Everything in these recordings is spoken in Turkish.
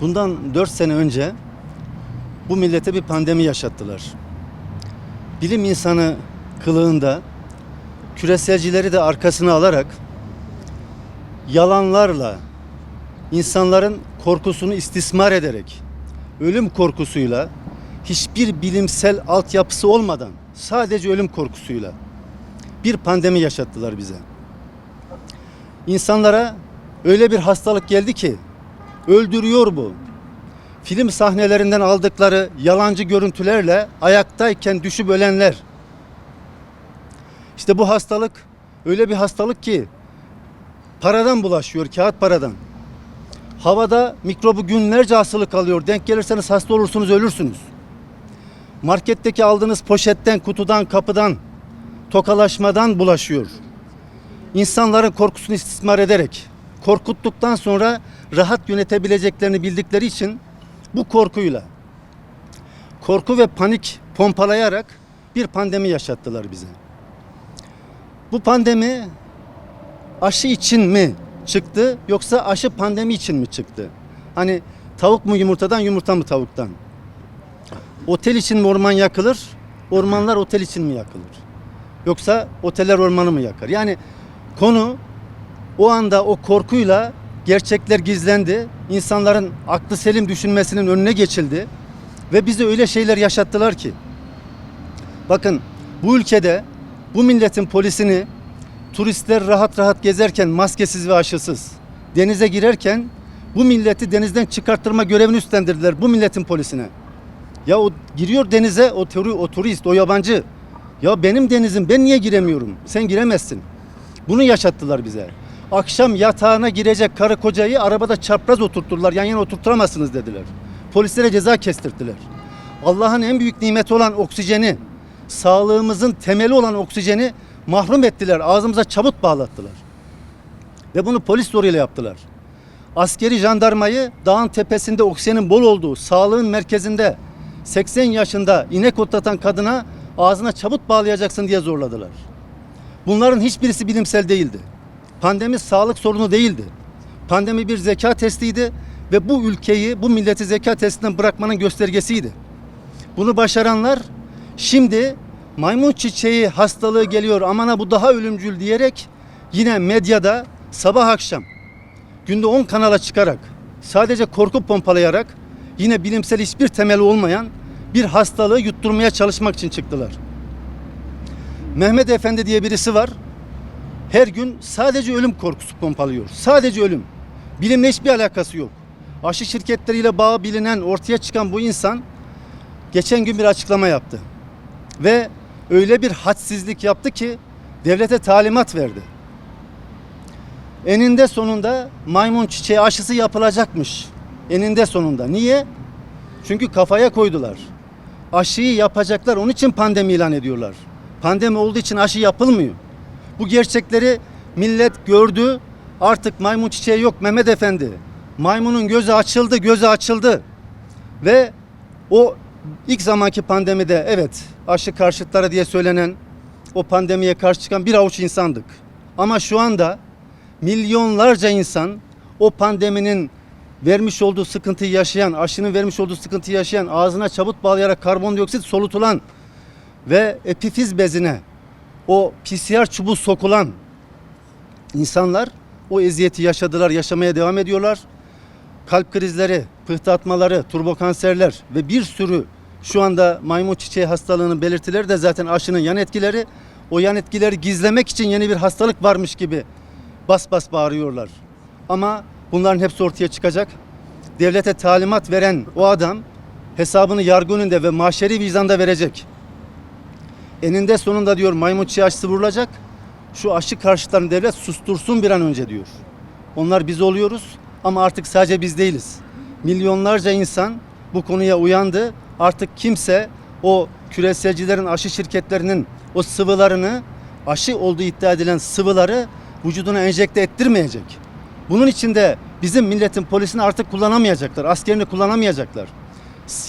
Bundan 4 sene önce bu millete bir pandemi yaşattılar. Bilim insanı kılığında küreselcileri de arkasına alarak yalanlarla insanların korkusunu istismar ederek ölüm korkusuyla hiçbir bilimsel altyapısı olmadan sadece ölüm korkusuyla bir pandemi yaşattılar bize. İnsanlara öyle bir hastalık geldi ki öldürüyor bu. Film sahnelerinden aldıkları yalancı görüntülerle ayaktayken düşüp ölenler. İşte bu hastalık öyle bir hastalık ki paradan bulaşıyor, kağıt paradan. Havada mikrobu günlerce asılı kalıyor. Denk gelirseniz hasta olursunuz, ölürsünüz. Marketteki aldığınız poşetten, kutudan, kapıdan, tokalaşmadan bulaşıyor. İnsanların korkusunu istismar ederek, korkuttuktan sonra rahat yönetebileceklerini bildikleri için bu korkuyla, korku ve panik pompalayarak bir pandemi yaşattılar bize. Bu pandemi aşı için mi çıktı yoksa aşı pandemi için mi çıktı? Hani tavuk mu yumurtadan, yumurta mı tavuktan? Otel için mi orman yakılır, ormanlar otel için mi yakılır? Yoksa oteller ormanı mı yakar? Yani konu o anda o korkuyla gerçekler gizlendi. İnsanların aklı selim düşünmesinin önüne geçildi. Ve bize öyle şeyler yaşattılar ki. Bakın bu ülkede bu milletin polisini turistler rahat rahat gezerken maskesiz ve aşısız denize girerken bu milleti denizden çıkarttırma görevini üstlendirdiler bu milletin polisine. Ya o giriyor denize o, turu, o turist o yabancı. Ya benim denizim ben niye giremiyorum? Sen giremezsin. Bunu yaşattılar bize. Akşam yatağına girecek karı kocayı arabada çapraz oturtturdular. Yan yana oturtturamazsınız dediler. Polislere ceza kestirdiler. Allah'ın en büyük nimeti olan oksijeni, sağlığımızın temeli olan oksijeni mahrum ettiler. Ağzımıza çabut bağlattılar. Ve bunu polis zoruyla yaptılar. Askeri jandarmayı dağın tepesinde oksijenin bol olduğu, sağlığın merkezinde 80 yaşında inek otlatan kadına ağzına çabut bağlayacaksın diye zorladılar. Bunların hiçbirisi bilimsel değildi. Pandemi sağlık sorunu değildi. Pandemi bir zeka testiydi ve bu ülkeyi, bu milleti zeka testinden bırakmanın göstergesiydi. Bunu başaranlar şimdi maymun çiçeği hastalığı geliyor amana bu daha ölümcül diyerek yine medyada sabah akşam günde 10 kanala çıkarak sadece korku pompalayarak yine bilimsel hiçbir temeli olmayan bir hastalığı yutturmaya çalışmak için çıktılar. Mehmet Efendi diye birisi var. Her gün sadece ölüm korkusu pompalıyor. Sadece ölüm. Bilimle hiçbir alakası yok. Aşı şirketleriyle bağı bilinen, ortaya çıkan bu insan geçen gün bir açıklama yaptı. Ve öyle bir hadsizlik yaptı ki devlete talimat verdi. Eninde sonunda maymun çiçeği aşısı yapılacakmış. Eninde sonunda. Niye? Çünkü kafaya koydular. Aşıyı yapacaklar. Onun için pandemi ilan ediyorlar. Pandemi olduğu için aşı yapılmıyor. Bu gerçekleri millet gördü. Artık maymun çiçeği yok Mehmet Efendi. Maymunun gözü açıldı, gözü açıldı. Ve o ilk zamanki pandemide evet aşı karşıtları diye söylenen o pandemiye karşı çıkan bir avuç insandık. Ama şu anda milyonlarca insan o pandeminin vermiş olduğu sıkıntıyı yaşayan, aşının vermiş olduğu sıkıntıyı yaşayan, ağzına çabuk bağlayarak karbondioksit solutulan ve epifiz bezine o PCR çubuğu sokulan insanlar o eziyeti yaşadılar, yaşamaya devam ediyorlar. Kalp krizleri, pıhtı atmaları, turbo kanserler ve bir sürü şu anda maymun çiçeği hastalığının belirtileri de zaten aşının yan etkileri. O yan etkileri gizlemek için yeni bir hastalık varmış gibi bas bas bağırıyorlar. Ama bunların hepsi ortaya çıkacak. Devlete talimat veren o adam hesabını yargı önünde ve mahşeri vicdanda verecek. Eninde sonunda diyor maymun çiğ aşısı vurulacak. Şu aşı karşıtlarını devlet sustursun bir an önce diyor. Onlar biz oluyoruz ama artık sadece biz değiliz. Milyonlarca insan bu konuya uyandı. Artık kimse o küreselcilerin aşı şirketlerinin o sıvılarını aşı olduğu iddia edilen sıvıları vücuduna enjekte ettirmeyecek. Bunun için de bizim milletin polisini artık kullanamayacaklar. Askerini kullanamayacaklar.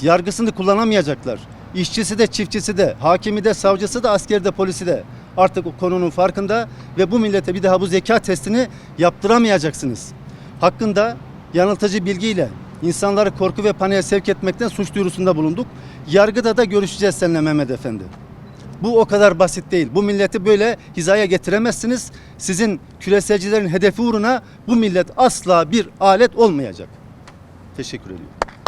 Yargısını kullanamayacaklar. İşçisi de, çiftçisi de, hakimi de, savcısı da, askeri de, polisi de artık o konunun farkında ve bu millete bir daha bu zeka testini yaptıramayacaksınız. Hakkında yanıltıcı bilgiyle İnsanları korku ve paniğe sevk etmekten suç duyurusunda bulunduk. Yargıda da görüşeceğiz seninle Mehmet Efendi. Bu o kadar basit değil. Bu milleti böyle hizaya getiremezsiniz. Sizin küreselcilerin hedefi uğruna bu millet asla bir alet olmayacak. Teşekkür ediyorum.